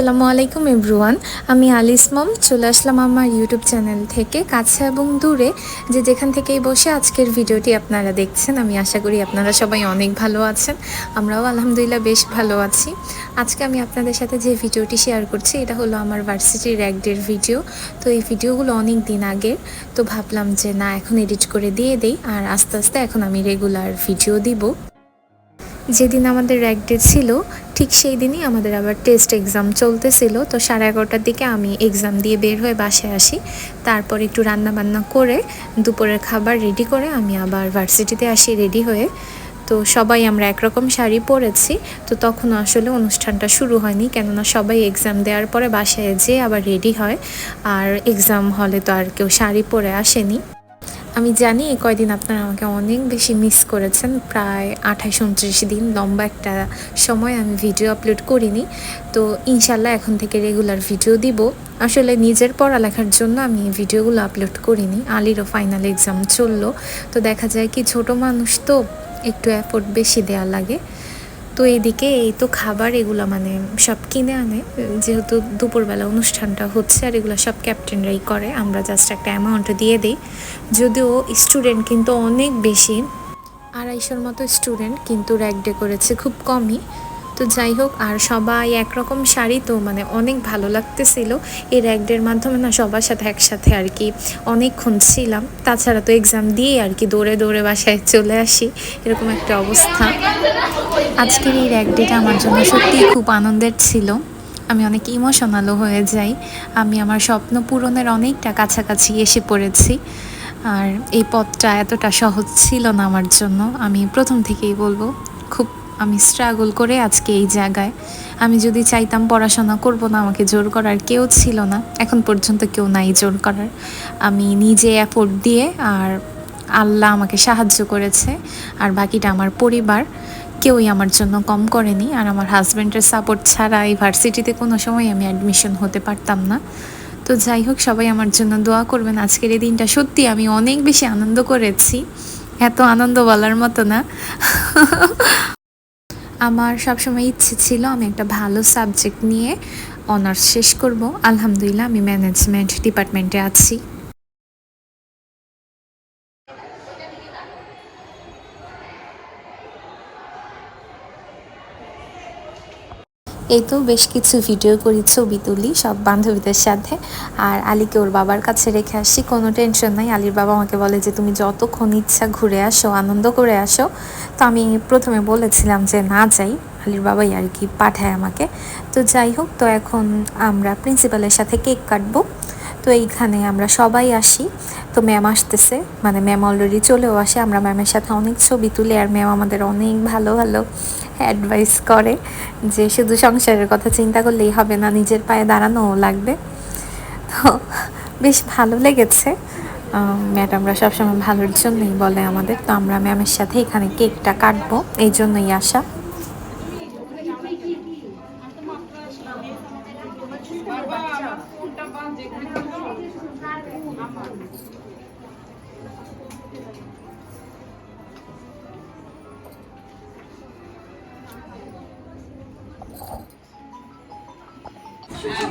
আসসালামু আলাইকুম এভরিওয়ান। আমি আলিস মম, চলে আসলাম আমার ইউটিউব চ্যানেল থেকে, কাছে এবং দূরে। যে যেখান থেকেই বসে আজকের ভিডিওটি আপনারা দেখছেন, আমি আশা করি আপনারা সবাই অনেক ভালো আছেন। আমরাও আলহামদুলিল্লাহ বেশ ভালো আছি। আজকে আমি আপনাদের সাথে যে ভিডিওটি শেয়ার করছি, এটা হলো আমার ভার্সিটির এক ডের ভিডিও তো এই ভিডিওগুলো অনেক দিন আগের। তো ভাবলাম যে না, এখন এডিট করে দিয়ে দেই, আর আস্তে আস্তে এখন আমি রেগুলার ভিডিও দিব। যেদিন আমাদের এক ডে ছিল ঠিক সেই দিনই আমাদের আবার টেস্ট এক্সাম চলতেছিল। তো সাড়ে এগারোটার দিকে আমি এক্সাম দিয়ে বের হয়ে বাসায় আসি। তারপর একটু রান্না বান্না করে দুপুরের খাবার রেডি করে আমি আবার ভার্সিটিতে আসি রেডি হয়ে। তো সবাই আমরা একরকম শাড়ি পরেছি। তো তখন আসলে অনুষ্ঠানটা শুরু হয়নি। কেননা সবাই এক্সাম দেওয়ার পরে বাসায় যেয়ে আবার রেডি হয়। আর এক্সাম হলে তো আর কেউ শাড়ি পরে আসেনি। আমি জানি এই কয়দিন আপনারা আমাকে অনেক বেশি মিস করেছেন। প্রায় আঠাশ উনত্রিশ দিন লম্বা একটা সময় আমি ভিডিও আপলোড করিনি। তো ইনশাল্লাহ এখন থেকে রেগুলার ভিডিও দিব। আসলে নিজের পড়ালেখার জন্য আমি ভিডিওগুলো আপলোড করিনি। আলিরও ফাইনাল এক্সাম চলল। তো দেখা যায় কি ছোট মানুষ তো একটু এফোর্ট বেশি দেওয়া লাগে। তো এদিকে এই তো খাবার এগুলো মানে সব কিনে আনে। যেহেতু দুপুরবেলা অনুষ্ঠানটা হচ্ছে আর এগুলো সব ক্যাপ্টেনরাই করে, আমরা জাস্ট একটা অ্যামাউন্ট দিয়ে দিই। যদিও স্টুডেন্ট কিন্তু অনেক বেশি, আড়াইশোর মতো স্টুডেন্ট কিন্তু র্যাক ডে করেছে খুব কমই। তো যাই হোক, আর সবাই একরকম শাড়ি তো মানে অনেক ভালো লাগতেছিল। এই র্যাক ডের মাধ্যমে না সবার সাথে একসাথে আর কি অনেকক্ষণ ছিলাম। তাছাড়া তো এক্সাম দিয়ে আর কি দৌড়ে দৌড়ে বাসায় চলে আসি, এরকম একটা অবস্থা। আজকের এই র্যাক ডেটা আমার জন্য সত্যিই খুব আনন্দের ছিল। আমি অনেক ইমোশনালও হয়ে যাই। আমি আমার স্বপ্ন পূরণের অনেকটা কাছাকাছি এসে পড়েছি। আর এই পথটা এতটা সহজ ছিল না আমার জন্য। আমি প্রথম থেকেই বলব, খুব আমি স্ট্রাগল করে আজকে এই জায়গায়। আমি যদি চাইতাম পড়াশোনা করব না, আমাকে জোর করার কেউ ছিল না। এখন পর্যন্ত কেউ নাই জোর করার। আমি নিজে এফোর্ট দিয়ে আর আল্লাহ আমাকে সাহায্য করেছে। আর বাকিটা আমার পরিবার। কেউই আমার জন্য কম করেনি। আর আমার হাজব্যান্ডের সাপোর্ট ছাড়া এই ভার্সিটিতে কোনো সময় আমি অ্যাডমিশন হতে পারতাম না। তো যাই হোক, সবাই আমার জন্য দোয়া করবেন। আজকের এই দিনটা সত্যি আমি অনেক বেশি আনন্দ করেছি। এত আনন্দ বলার মতো না। আমার সবসময় ইচ্ছে ছিল আমি একটা ভালো সাবজেক্ট নিয়ে অনার্স শেষ করব। আলহামদুলিল্লাহ আমি ম্যানেজমেন্ট ডিপার্টমেন্টে আছি। এই তো বেশ কিছু ভিডিও করি, ছবি তুলি সব বান্ধবীদের সাথে। আর আলীকে ওর বাবার কাছে রেখে আসি, কোনো টেনশন নাই। আলীর বাবা আমাকে বলে যে, তুমি যতক্ষণ ইচ্ছা ঘুরে আসো, আনন্দ করে আসো। তো আমি প্রথমে বলেছিলাম যে, না যাই। আলীর বাবাই আর কি পাঠায় আমাকে। তো যাই হোক, তো এখন আমরা প্রিন্সিপালের সাথে কেক কাটবো। তো এইখানে আমরা সবাই আসি। তো ম্যাম আসতেছে। মানে ম্যাম অলরেডি চলেও আসে। আমরা ম্যামের সাথে অনেক ছবি তুলি আর ম্যাম আমাদের অনেক ভালো ভালো অ্যাডভাইস করে যে শুধু সংসারের কথা চিন্তা করলেই হবে না, নিজের পায়ে দাঁড়ানোও লাগবে। তো বেশ ভালো লেগেছে। ম্যাডামরা সবসময় ভালোর জন্যই বলে আমাদের। তো আমরা ম্যামের সাথে এখানে কেকটা কাটবো। এই জন্যই আসা।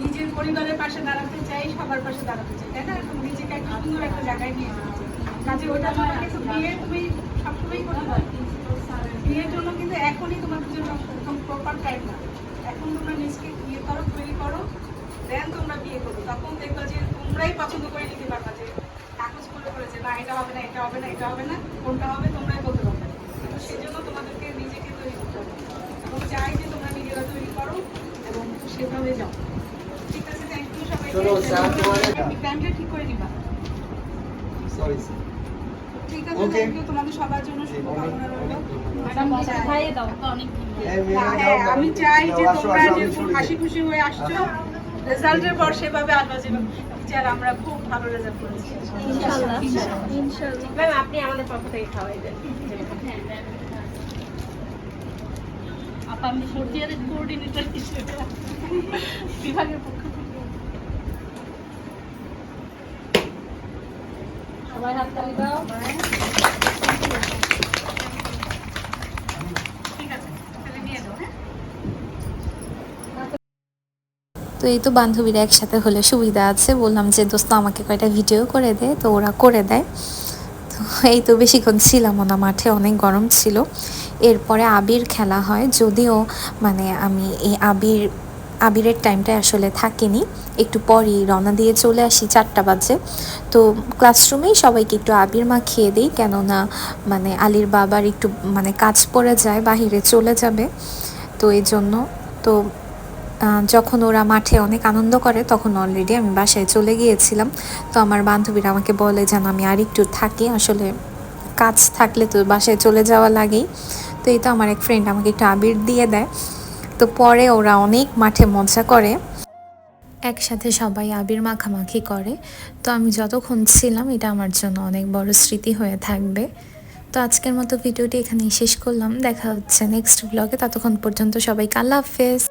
নিজের পরিবারের পাশে দাঁড়াতে চাই সবার পাশে দাঁড়াতে চাই তাই না এখন নিজেকে একটা সুন্দর একটা জায়গায় নিয়ে চাই কাজে ওইটা জন্য কিন্তু বিয়ে তুমি সবসময় করতে পারো বিয়ের জন্য কিন্তু এখনই তোমাদের জন্য প্রপার টাইম না এখন তোমরা নিজকে বিয়ে করো তৈরি করো দেন তোমরা বিয়ে করো তখন দেখবা যে তোমরাই পছন্দ করে নিতে পারবা যে কাগজ করে করে যে না এটা হবে না এটা হবে না এটা হবে না কোনটা হবে তোমরাই বলতে পারবে। কিন্তু সেজন্য তোমাদেরকে নিজেকে তৈরি করতে হবে। এবং চাই যে তোমরা নিজেরা তৈরি করো এবং সেভাবে যাও। ঠিক আছে থ্যাংক ইউ সবাই টাইমটা ঠিক করে নিবা। সরি ঠিক আছে থ্যাংক ইউ তোমাদের সবার জন্য শুভকামনা রইল। ম্যাডাম খাইয়ে দাও তো অনেক হ্যাঁ, আমি চাই যে তোমরা হাসি খুশি হয়ে আসছো। রেজাল্টের পর সেভাবে যেভাবে টিচার আমরা খুব ভালো রেজাল্ট করেছি। ইনশাআল্লাহ। ইনশাআল্লাহ। ম্যাম আপনি আমাদের পক্ষ থেকে খাওয়াই দেন। আপা আমি ফোর্থ ইয়ারের কোঅর্ডিনেটর হিসেবে বিভাগের পক্ষ থেকে। সবাই হাত তালি দাও ঠিক আছে তাহলে নিয়ে যাও হ্যাঁ তো এই তো বান্ধবীরা একসাথে হলে সুবিধা আছে। বললাম যে, দোস্ত, আমাকে কয়টা ভিডিও করে দে। তো ওরা করে দেয়। তো এই তো বেশিক্ষণ ছিলাম না, মাঠে অনেক গরম ছিল। এরপরে আবির খেলা হয়, যদিও মানে আমি এই আবির, আবিরের টাইমটা আসলে থাকিনি। একটু পরই রওনা দিয়ে চলে আসি, চারটা বাজে। তো ক্লাসরুমেই সবাইকে একটু আবির মাখিয়ে দিই, কেননা মানে আলির বাবার একটু মানে কাজ পড়ে যায়, বাহিরে চলে যাবে। তো এই জন্য তো যখন ওরা মাঠে অনেক আনন্দ করে, তখন অলরেডি আমি বাসায় চলে গিয়েছিলাম। তো আমার বান্ধবীরা আমাকে বলে যেন আমি আর একটু থাকি, আসলে কাজ থাকলে তো বাসায় চলে যাওয়া লাগেই। তো এই তো আমার এক ফ্রেন্ড আমাকে একটু আবির দিয়ে দেয়। তো পরে ওরা অনেক মাঠে মজা করে। একসাথে সবাই আবির মাখামাখি করে। তো আমি যতক্ষণ ছিলাম, এটা আমার জন্য অনেক বড় স্মৃতি হয়ে থাকবে। তো আজকের মতো ভিডিওটি এখানেই শেষ করলাম। দেখা হচ্ছে নেক্সট ব্লগে ততক্ষণ পর্যন্ত সবাই আল্লাহ হাফেজ।